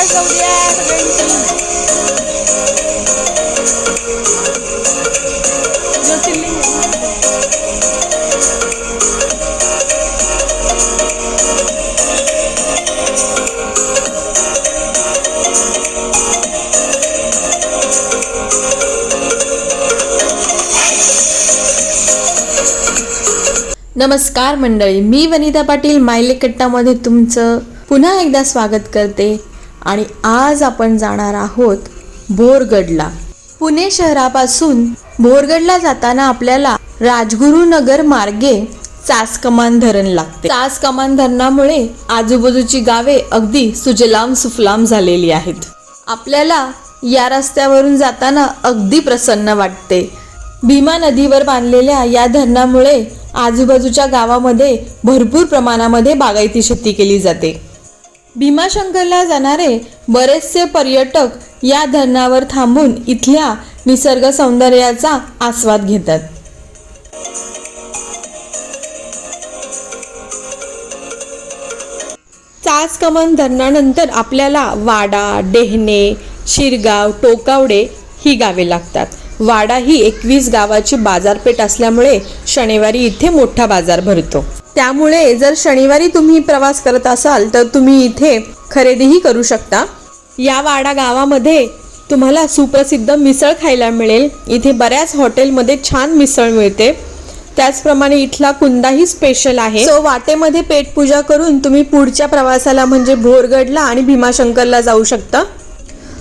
सावकाश जाऊ द्या सगळ्यांची ज्योतिर्लिंग नमस्कार मंडळी मी वनिता पाटील मायलेकट्टामध्ये तुमचं पुन्हा एकदा स्वागत करते. आणि आज आपण जाणार आहोत भोरगडला पुणे शहरापासून भोरगडला जाताना आपल्याला राजगुरुनगर मार्गे चास कमान धरण लागते. चास कमान धरणामुळे आजूबाजूची गावे अगदी सुजलाम सुफलाम झालेली आहेत. आपल्याला या रस्त्यावरून जाताना अगदी प्रसन्न वाटते. भीमा नदीवर बांधलेल्या या धरणामुळे आजूबाजूच्या गावामध्ये भरपूर प्रमाणामध्ये बागायती शेती केली जाते. भीमाशंकरला जाणारे बरेचसे पर्यटक या धरणावर थांबून इथल्या निसर्ग सौंदर्याचा आस्वाद घेतात. चासकमन धरणानंतर आपल्याला वाडा डेहणे शिरगाव टोकावडे ही गावे लागतात. वाडा ही एकवीस गावाची बाजारपेठ असल्यामुळे शनिवारी इथे मोठा बाजार भरतो. त्यामुळे जर शनिवारी तुम्ही प्रवास करत असाल तर तुम्ही इथे खरेदीही करू शकता. या वाडा गावामध्ये तुम्हाला सुप्रसिद्ध मिसळ खायला मिळेल. इथे बऱ्याच हॉटेलमध्ये छान मिसळ मिळते. त्याचप्रमाणे इथला कुंदाही स्पेशल आहे. सो वाटेमध्ये पेटपूजा करून तुम्ही पुढच्या प्रवासाला म्हणजे भोरगडला आणि भीमाशंकरला जाऊ शकता.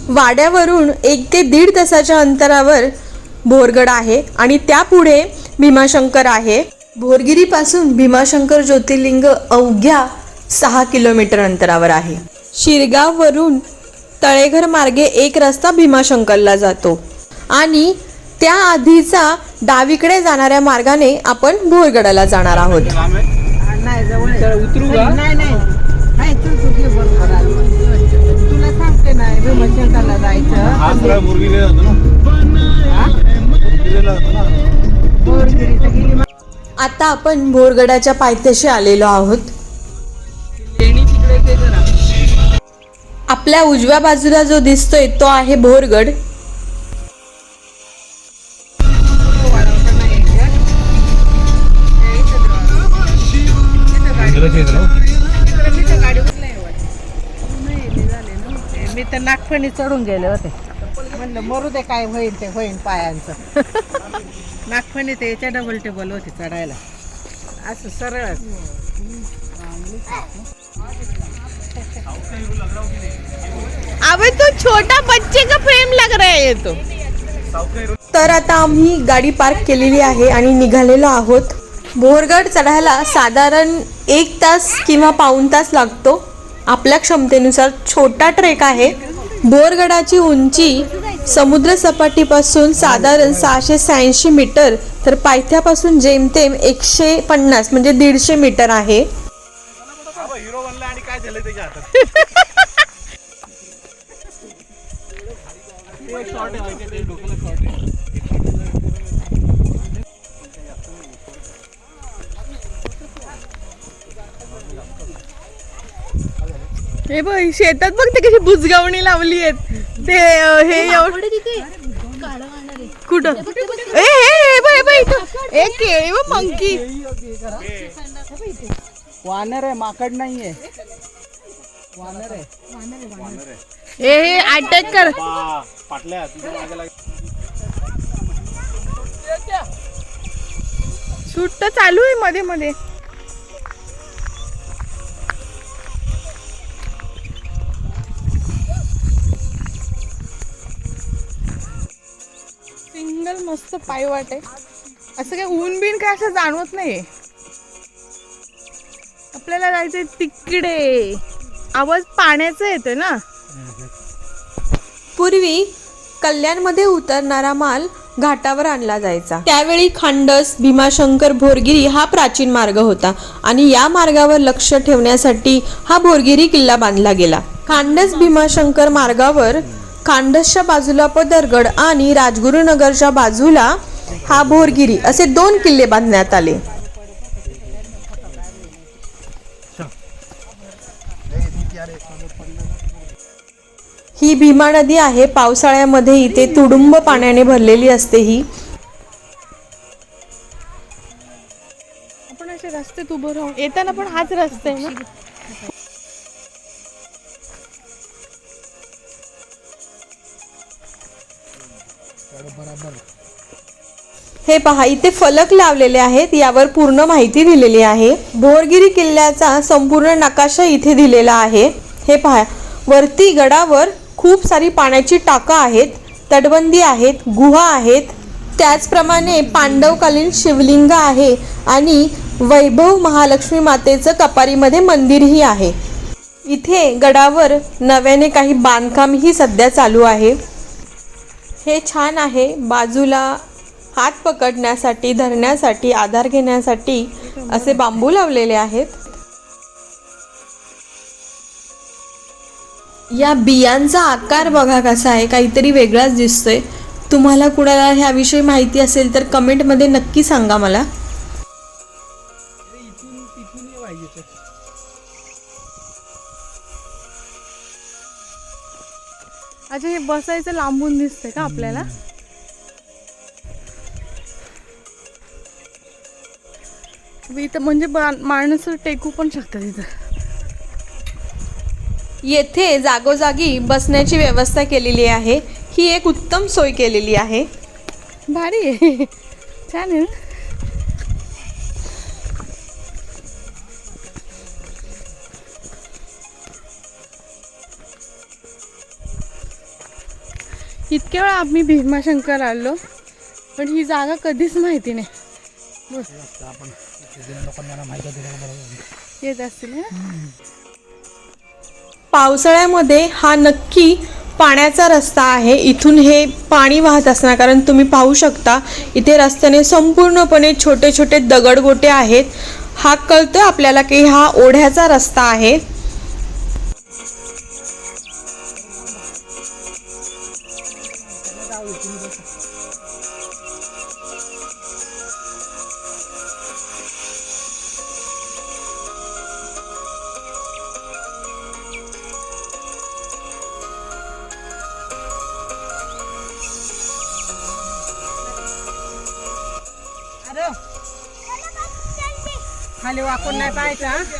वाड्यावरून एक ते दीड तासाच्या अंतरावर भोरगड आहे आणि त्यापुढे भीमाशंकर आहे. भोरगिरीपासून भीमाशंकर ज्योतिर्लिंग अवघ्या सहा किलोमीटर अंतरावर आहे. शिरगाववरून तळेघर मार्गे एक रस्ता भीमाशंकरला जातो आणि त्या आधीचा डावीकडे जाणाऱ्या मार्गाने आपण भोरगडाला जाणार आहोत. जायचं. आता आपण भोरगडाच्या पायथ्याशी आलेलो आहोत. आपल्या उजव्या बाजूला जो दिसतोय तो आहे भोरगड. मी तर नागफणी चढून गेले होते. म्हणलं मरू दे काय होईल ते होईल पायांचं. नागफणी ते याच्या डबल टेबल होती चढायला. असं सरळ. अबे तो छोटा बच्चे का फ्रेम लग रहा है ये तो. तर आता आम्ही गाडी पार्क केलेली आहे आणि निघालेलो आहोत. भोरगड चढायला साधारण एक तास किंवा पाऊण तास लागतो. आपल्या क्षमतेनुसार छोटा ट्रेक आहे. बोरगडाची उंची समुद्र सपाटीपासून साधारण सहाशे शहाऐंशी मीटर तर पायथ्यापासून जेमतेम एकशे पन्नास म्हणजे दीडशे मीटर आहे. हे बघ शेतात बघ ते कशी बुजगावणी लावली आहेत. ते हे एवढं कुठं? ए हे केळी व मंकी. वानर आहे माकड नाहीये. वानर आहे. ए हे अटॅक कर. पाटल्या शूट तर चालू आहे मध्ये मध्ये. सिंगल मस्त पाय आहे असं काय ऊन बिन काय असं जाणवत नाही आपल्याला जायचंय तिकडे. आवाज पाण्याचा येतोय ना? पूर्वी कल्याणमध्ये उतरणारा माल घाटावर आणला जायचा. त्यावेळी खांडस भीमाशंकर भोरगिरी हा प्राचीन मार्ग होता आणि या मार्गावर लक्ष ठेवण्यासाठी हा भोरगिरी किल्ला बांधला गेला. खांडस भीमाशंकर मार्गावर खांडसच्या बाजूला पदरगड आणि राजगुरुनगरच्या बाजूला हा भोरगिरी असे दोन किल्ले बांधण्यात आले. ही भीमा नदी आहे. पावसाळ्यामध्ये इथे तुडुंब पाण्याने भरलेली असते ही. आपण असे रस्ते उभं राहून येताना पण हाच रस्ता आहे ना? हे पहा इथे फलक लावलेले आहेत यावर पूर्ण माहिती दिलेली आहे. भोरगिरी किल्ल्याचा संपूर्ण नकाशा इथे दिलेला आहे. हे पहा वरती गडावर खूप सारी पाण्याची टाकं आहेत तटबंदी आहेत गुहा आहेत. त्याचप्रमाणे पांडवकालीन शिवलिंग आहे आणि वैभव महालक्ष्मी मातेचं कपारीमध्ये मंदिरही आहे. इथे गडावर नव्याने काही बांधकामही सध्या चालू आहे. हे छान आहे. बाजूला हात पकडण्यासाठी धरण्यासाठी आधार घेण्यासाठी असे बांबू लावलेले आहेत. या बियांचा आकार बघा कसा आहे. काहीतरी वेगळाच दिसतोय. तुम्हाला कुणाला ह्याविषयी माहिती असेल तर कमेंटमध्ये नक्की सांगा मला. अच्छा हे बसायचं लांबून दिसतंय का आपल्याला? इथं म्हणजे बा- माणसं टेकू पण शकतात इथं. येथे जागोजागी बसण्याची व्यवस्था केलेली आहे. ही एक उत्तम सोय केलेली आहे. भारी आहे. छान आहे ना? इतक्या वेळा आम्ही भीमाशंकर आलो पण ही जागा कधीच माहिती नाही. येत असतील पावसाळ्यामध्ये हा नक्की पाण्याचा रस्ता आहे. इथून हे पाणी वाहत असणार कारण तुम्ही पाहू शकता इथे रस्त्याने संपूर्णपणे छोटे छोटे दगडगोटे आहेत. हा कळतोय आपल्याला की हा ओढ्याचा रस्ता आहे. अरे खाली वाकून नाही पाहायचं हा?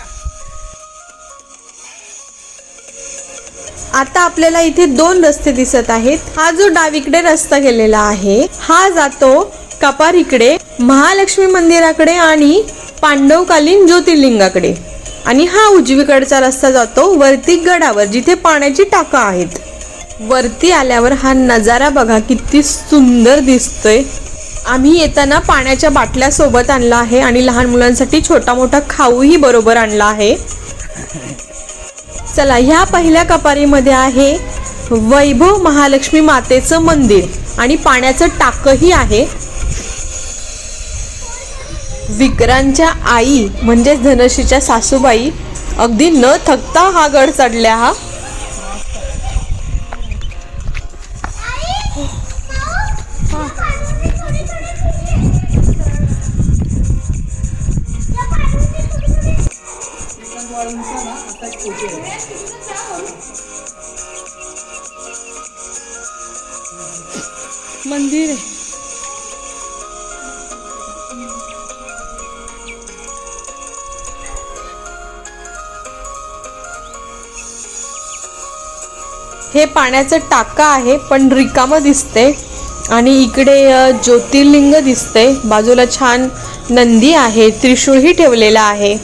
आता आपल्याला इथे दोन रस्ते दिसत आहेत. हा जो डावीकडे रस्ता गेलेला आहे हा जातो कपारीकडे महालक्ष्मी मंदिराकडे आणि पांडवकालीन ज्योतिर्लिंगाकडे. आणि हा उजवीकडचा रस्ता जातो वरती गडावर जिथे पाण्याची टाकं आहेत. वरती आल्यावर हा नजारा बघा किती सुंदर दिसतोय. आम्ही येताना पाण्याच्या बाटल्या सोबत आणला आहे आणि लहान मुलांसाठी छोटा मोठा खाऊही बरोबर आणला आहे. चला ह्या पहिल्या कपारीमध्ये आहे वैभव महालक्ष्मी मातेचं मंदिर. आणि पाण्याचं टाकही आहे. विक्रांच्या आई म्हणजेच धनश्रीच्या सासूबाई अगदी न थकता हा गड चढल्या हा. मंदिर आहे. हे पाण्याचं टाका आहे पण रिकामं दिसते आणि इकडे ज्योतिर्लिंग दिसते बाजूला छान नंदी आहे त्रिशूळही ठेवलेला आहे.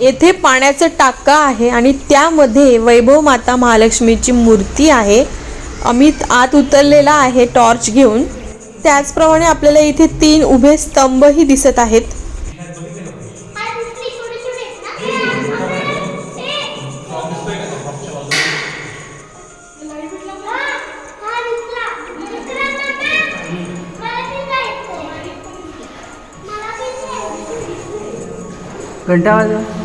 येथे पाण्याचं टाका आहे आणि त्यामध्ये वैभव माता महालक्ष्मीची मूर्ती आहे. अमित आत उतरलेला आहे टॉर्च घेऊन. त्याचप्रमाणे आपल्याला इथे तीन उभे स्तंभही दिसत आहेत. घंटा वाजवा.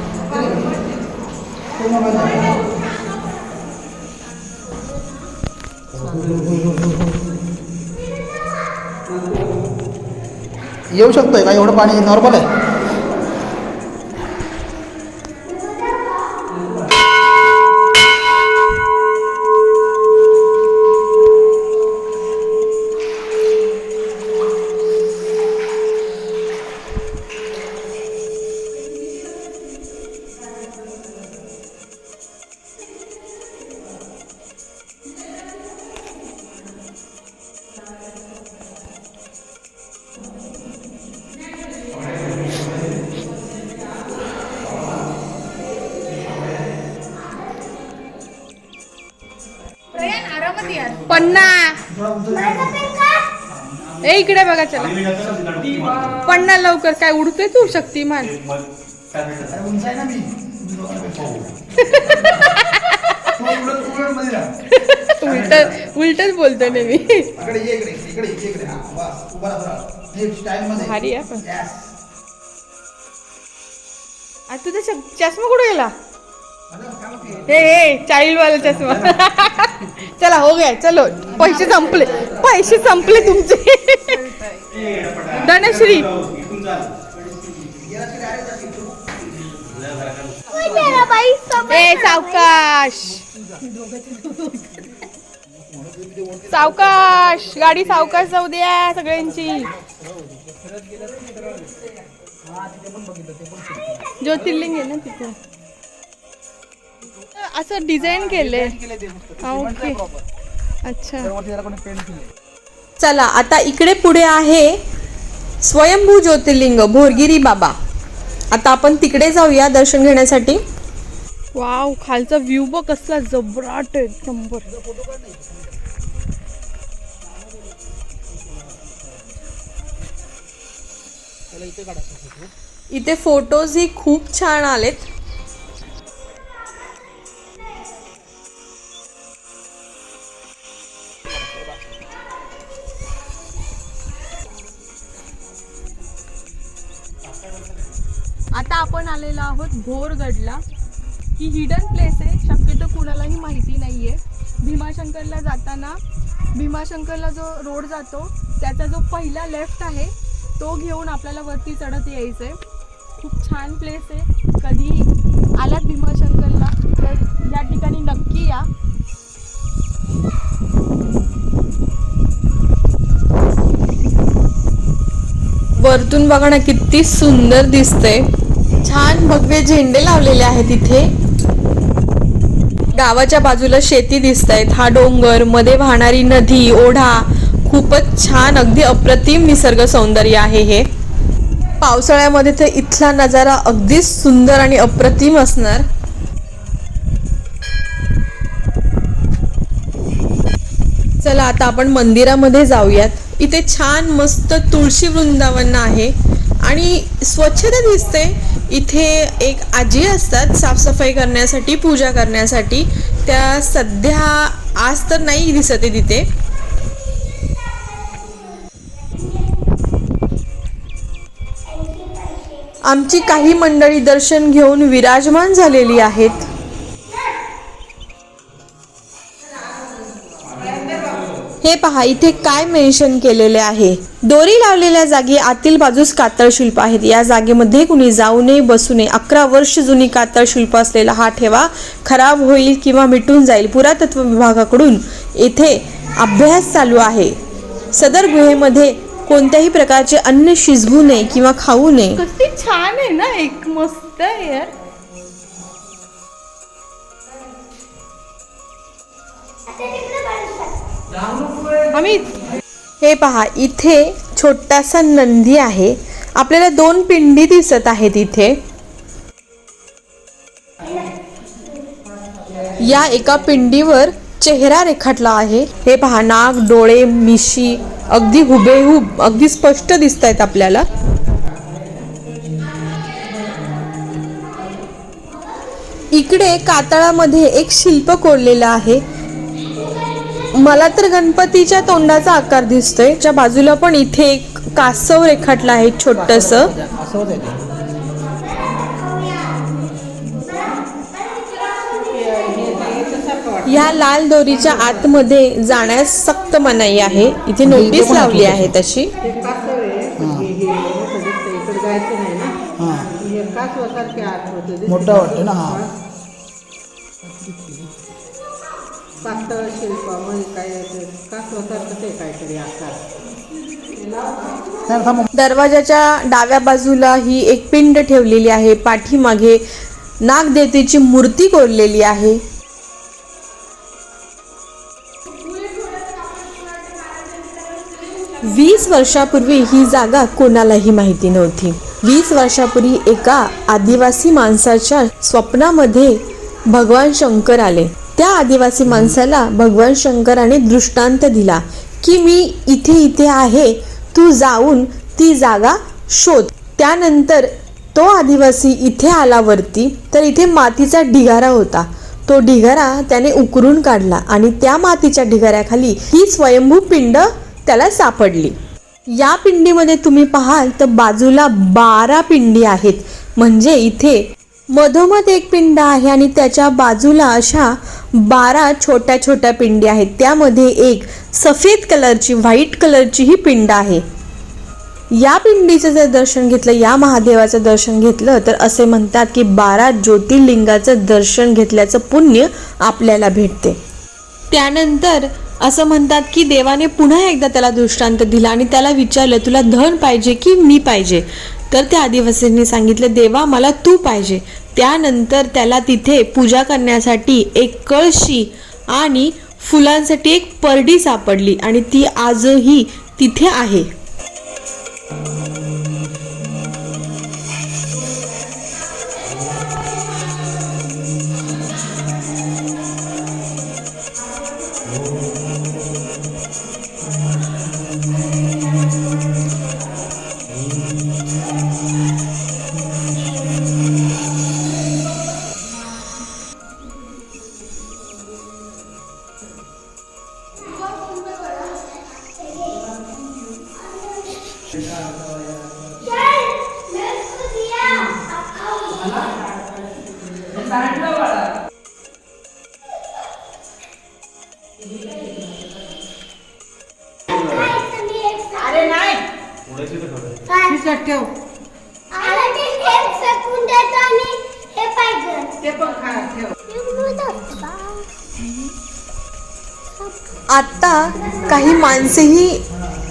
येऊ शकतोय का? एवढं पाणी नॉर्मल आहे. चला पन्ना लवकर काय उडतोय तू शक्तिमान उलट उलटच बोलतो ना मी. इकडे ये इकडे इकडे ये इकडे. बस उभा राहा स्टाईल मध्ये. भारी आहे पण. Yes. आ, तुझा च- चष्मा कुठे गेला? हे चाइल्ड वाला चष्मा चला हो गया चलो. पैसे संपले. पैसे संपले तुमचे. धनश्री. ए सावकाश. सावकाश. गाडी सावकाश जाऊ द्या सगळ्यांची. ज्योतिर्लिंग आहे ना तिथे. असं डिझाईन केलंय. हा, ओके अच्छा. चला आता इकडे पुढे आहे स्वयंभू ज्योतिर्लिंग भोरगिरी बाबा. आता आपण तिकडे जाऊया दर्शन घेण्यासाठी. वाव खालचा व्ह्यू बघ कसला जबराट आहे नंबर. इथे फोटोज ही खूप छान आलेत. आता आपण आलेलो आहोत भोरगडला ही हिडन प्लेस आहे. शक्यतो कुणालाही माहिती नाही आहे भीमाशंकरला जाताना भीमाशंकरला जो रोड जातो त्याचा जो पहिला लेफ्ट आहे तो घेऊन आपल्याला वरती चढत यायचं आहे खूप छान प्लेस आहे. कधी आलात भीमाशंकरला तर या ठिकाणी नक्की या. वरतून बघा ना किती सुंदर दिसतंय. छान भगवे झेंडे लावलेले आहेत इथे. गावाच्या बाजूला शेती दिसत आहेत हा डोंगरमध्ये वाहणारी नदी ओढा खूपच छान अगदी अप्रतिम निसर्ग सौंदर्य आहे हे. पावसाळ्यामध्ये तर इथला नजारा अगदीच सुंदर आणि अप्रतिम असणार. चला आता आपण मंदिरामध्ये जाऊयात. इथे छान मस्त तुळशी वृंदावन आहे. आणि स्वच्छता दिसते. इथे एक आजी असतात साफसफाई करण्यासाठी पूजा करण्यासाठी. त्या सध्या आज तर नाही दिसत आहे तिथे. आमची काही मंडळी दर्शन घेऊन विराजमान झालेली आहेत. हे पहा इथे काय मेन्शन केलेले आहे? दोरी लावलेल्या जागी आतील बाजूस कातळ शिल्प आहेत. या जागेमध्ये कुणी जाऊ नये बसू नये. अकरा वर्ष जुनी कातळ शिल्प असलेला हा ठेवा खराब होईल किंवा मिटून जाईल. पुरातत्व विभागाकडून येथे अभ्यास चालू आहे. सदर गुहेमध्ये कोणत्याही प्रकारचे अन्न शिजवू नये किंवा खाऊ नये. किती छान आहे ना एक मस्त आहे यार. अमित? हे पहा इथे छोटासा नंदी आहे. आपल्याला दोन पिंडी दिसत आहेत इथे. या एका पिंडीवर चेहरा रेखाटला आहे. हे पहा नाक डोळे मिशी अगदी हुबेहूब अगदी स्पष्ट दिसत आहेत आपल्याला. इकडे कातळामध्ये एक शिल्प कोरलेलं आहे. मला तर गणपतीच्या तोंडाचा आकार दिसतोय. च्या बाजूला पण इथे एक कासव रेखाटलं आहे छोटस. ह्या लाल दोरीच्या आतमध्ये जाण्यास सक्त मनाई आहे. इथे नोटीस लावली आहे तशी हे हे मोठं दिसतं इकडे जायचं काय आहे ते काहीतरी थांबा. दरवाजाच्या डाव्या बाजूला ही एक पिंड ठेवलेली आहे. पाठीमागे नागदेवतेची मूर्ती कोरलेली आहे. वीस वर्षापूर्वी ही जागा कोणालाही माहिती नव्हती. वीस वर्षापूर्वी एका आदिवासी माणसाच्या स्वप्नामध्ये भगवान शंकर आले. त्या आदिवासी माणसाला भगवान शंकराने दृष्टांत दिला की मी इथे इथे आहे तू जाऊन ती जागा शोध. त्यानंतर तो आदिवासी इथे आला वरती तर इथे मातीचा ढिगारा होता. तो ढिगारा त्याने उकरून काढला आणि त्या मातीच्या ढिगाऱ्याखाली ही स्वयंभू पिंड त्याला सापडली. या पिंडीमध्ये तुम्ही पाहाल तर बाजूला बारा पिंडी आहेत. म्हणजे इथे मधोमध एक पिंड आहे आणि त्याच्या बाजूला अशा बारा छोट्या छोट्या पिंडी आहेत. त्यामध्ये एक सफेद कलरची व्हाईट कलरची ही पिंड आहे. या पिंडीचं जर दर्शन घेतलं या महादेवाचं दर्शन घेतलं तर असे म्हणतात की बारा ज्योतिर्लिंगाचं दर्शन घेतल्याचं पुण्य आपल्याला भेटते. त्यानंतर असं म्हणतात की देवाने पुन्हा एकदा त्याला दृष्टांत दिला आणि त्याला विचारलं तुला धन पाहिजे की मी पाहिजे? तर त्या आदिवासींनी सांगितलं देवा मला तू पाहिजे. त्यानंतर त्याला तिथे पूजा करण्यासाठी एक कळशी आणि फुलांसाठी एक परडी सापडली आणि ती आजही तिथे आहे.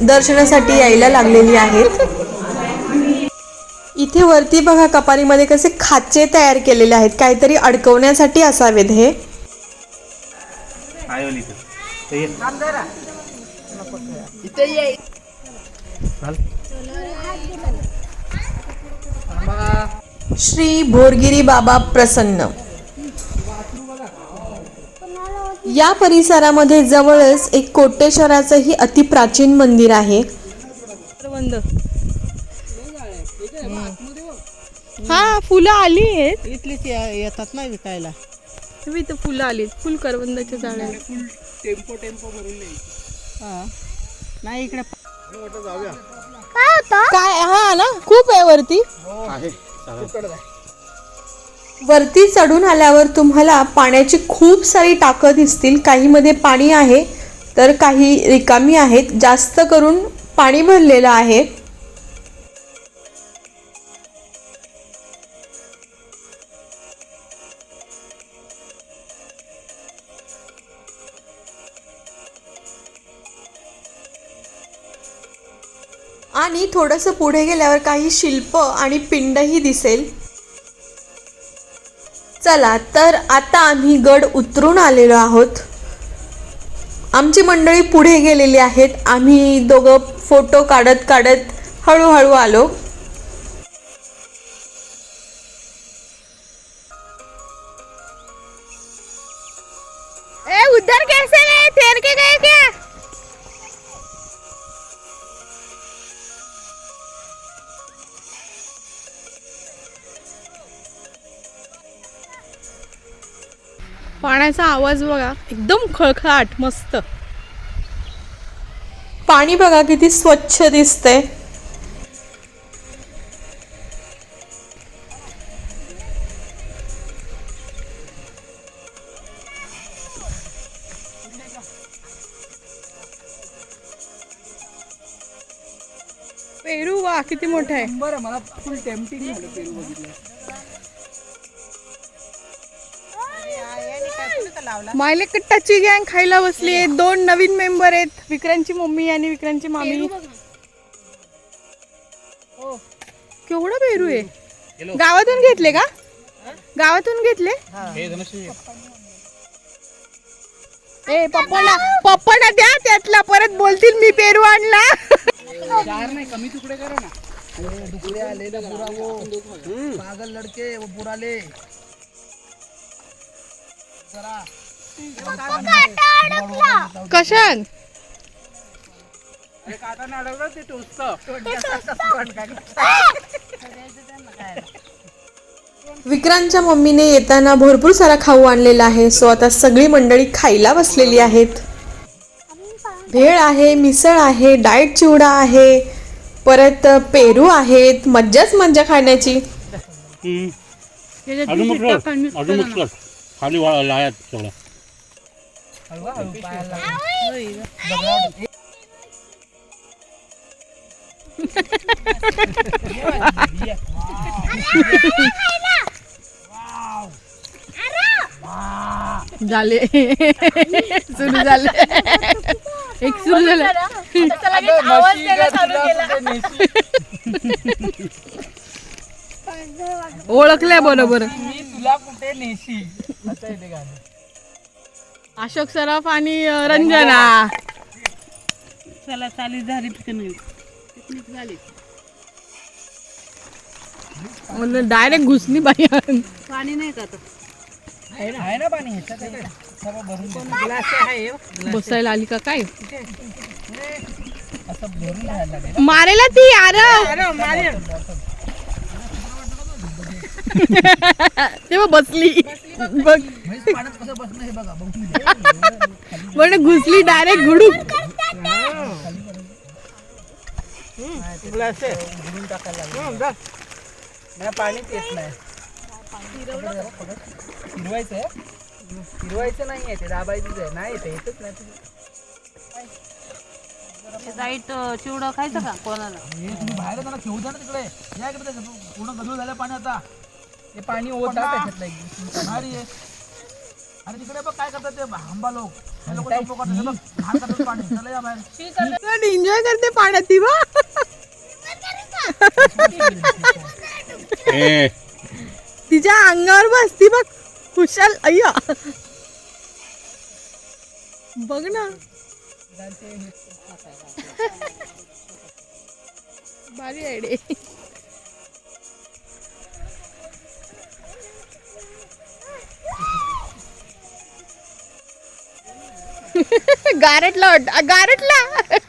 दर्शनासाठी यायला लागलेली आहेत. इथे वरती बघा कपारीमध्ये कसे खाचे तयार केलेले आहेत. काहीतरी अडकवण्यासाठी असावेत हे. श्री भोरगिरी बाबा प्रसन्न. या परिसरामध्ये जवळच एक कोटेश्वराचंही अतिप्राचीन मंदिर आहे. हा फुलं आली आहेत. इथलीच या- येतात ना विकायला. इथं फुलं आली फुल करवंदाच्या झाडा टेम्पो टेम्पो भरून नाही हा. नाही इकडे काय हा ना खूप आहे वरती. वरती चढून आल्यावर तुम्हाला पाण्याची खूप सारी टाकं दिसतील. काहीमध्ये पाणी आहे तर काही रिकामी आहेत. जास्त करून पाणी भरलेलं आहे. आणि थोडंसं पुढे गेल्यावर काही शिल्प आणि पिंडही दिसेल. चला तर आता आम्ही गड उतरून आलेलो आहोत. आमची मंडळी पुढे गेलेली आहेत. आम्ही दोघं फोटो काढत काढत हळूहळू आलो. पाण्याचा आवाज बघा एकदम खळखळाट मस्त. पाणी बघा किती स्वच्छ दिसतंय. पेरू वा किती मोठा आहे. बरं मला फुल टेम्पटिंग झालं पेरू बघितलं. मायले कट्टाची गँग खायला बसली आहे. दोन नवीन मेंबर आहेत. विक्रांतची मम्मी आणि विक्रांतची मामी. हो. केवढं पेरू आहे? गावातून घेतले का? गावातून घेतले? हे. ए पप्पाला पप्पाला द्या त्यातला परत बोलतील मी पेरू आणला चार नाही कमी तुकडे करा ना. पागल लड़के वो बुरा ले कशान ते विक्रांतच्या मम्मीने येताना भरपूर सारा खाऊ आणलेला आहे. सो आता सगळी मंडळी खायला बसलेली आहेत. भेळ आहे मिसळ आहे डाएट चिवडा आहे परत पेरू आहेत. मज्जाच मज्जा खाण्याची. खाली वा लायात सगळं. झाले. सुरू झाले. एक सुरू झालं. ओळखल्या बरोबर. मी तुला कुठे नेशी असं आहे ते गाणं. अशोक सराफ आणि अं, रंजना. चला चाली झाली पिकनिक. पिकनिक झाली. डायरेक्ट घुसली बाई. पाणी नाही का आता? आहे ना पाणी? ह्याच्यात आहे काय? सर्व भरून दे. ग्लास आहे हो. बसायला आली का काय? असं भरून राहायला लागेल. मारेला ती यार अरे मारे तेव्हा बसली. बघ. हे. पण घुसली डायरेक्ट भरून टाकायला लागेल नाही पाणीच येत नाही फिरवायचं फिरवायचं नाही आहे ते दाबायचंच आहे नाही येते येतच नाही डाईट चिवडा खायचं का कोणाला? बाहेर त्यांना खेळू द्या ना तिकडे. या इकडे ते पूर्ण गजूळ झालं पाणी आता ते पाणी ओढा त्याच्यातलं एकदम भारी आहे. आणि तिकडे बघ काय करतात ते आंबा लोक. हे लोक जंप करतात हे बघ घाण करतात पाणी. चला या बाहेर. एन्जॉय करते. पाण्यात ती बा. तिच्या अंगावर बसती बघ. खुशाल अय्या. बघ ना. भारी आयडे गारटला वाट- गारटला.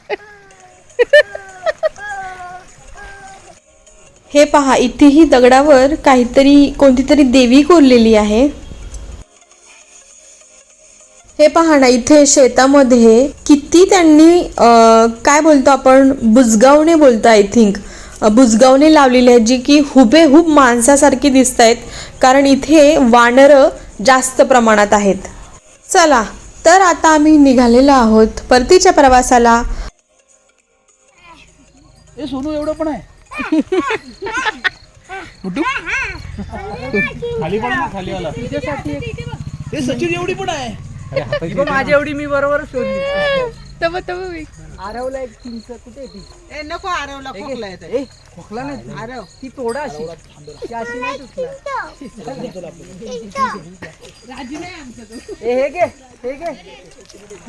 हे पहा इथेही दगडावर काहीतरी कोणती तरी देवी कोरलेली आहे. हे पहा ना इथे शेतामध्ये किती त्यांनी काय बोलतो आपण? बुजगावणे बोलतो आय थिंक बुजगावणे लावलेली आहेत जी की हुबेहूब माणसासारखी दिसत आहेत कारण इथे वानरं जास्त प्रमाणात आहेत. चला तर आता आम्ही निघालेलो आहोत परतीच्या प्रवासाला. हे सोनू एवढं पण आहे. खाली पण ना खाली आला हे सचिन एवढी पण आहे. ही पण माझी एवढी मी बरोबर शोधली तब तब आरवला एक चिंच कुठे ती? ए नको आरवला खोकला येते ए खोकला नाही आरव. ती तोडा अशी. ती अशी नाही तुटणार. ए हे घे हे घे.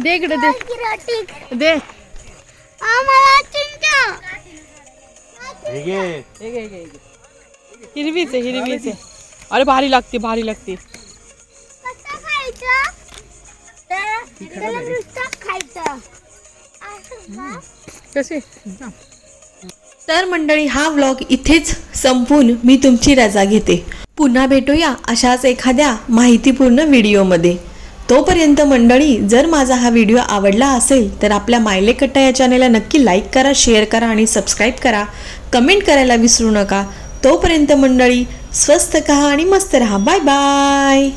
दे इकडे दे. दे. आम्हाला चिंता. हे हे घे हे घे हे घे. हिरवीच आहे हिरवीच आहे. अरे भारी लागते भारी लागते. कसं खायचं? कसे? तर मंडळी हा व्लॉग इथेच संपून मी तुमची रजा घेते. पुन्हा भेटूया अशाच एखाद्या माहितीपूर्ण व्हिडिओमध्ये. तोपर्यंत मंडळी जर माझा हा व्हिडिओ आवडला असेल तर आपल्या मायले कट्टा या चॅनेलला नक्की लाईक करा शेअर करा आणि सबस्क्राईब करा. कमेंट करायला विसरू नका. तोपर्यंत मंडळी स्वस्त कहा आणि मस्त रहा. Bye bye